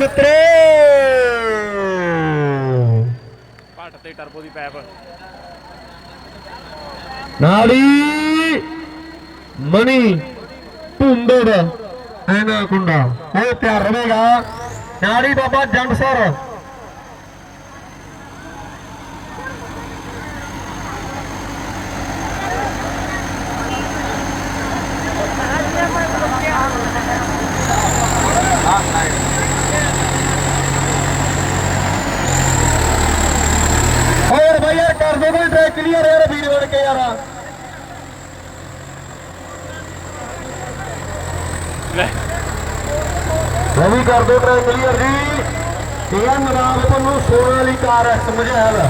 ਮਿੱਤਰੋ ਪੱਟ ਤੇ ਟਰਬੋ ਦੀ ਪੈਪ। ਨਾਲੀ ਮਣੀ ਭੁੰਦੜ ਐਨਾ ਕੁੰਡਾ ਉਹ ਪਿਆਰ ਰਹੇਗਾ। ਨਾਲੀ ਬਾਬਾ ਜੰਡਸਰ ਕਲੀਅਰ ਯਾਰ ਵੀਰ ਬਣ ਕੇ ਯਾਰ? ਲੈ। ਉਹ ਵੀ ਕਰ ਦੋ ਟਰੈਕ ਕਲੀਅਰ ਜੀ। ਇਹ ਨਵਾਬ ਤੁਹਾਨੂੰ ਸੋਨਾ ਵਾਲੀ ਕਾਰ ਹੈ ਸਮਝਿਆ ਹੈ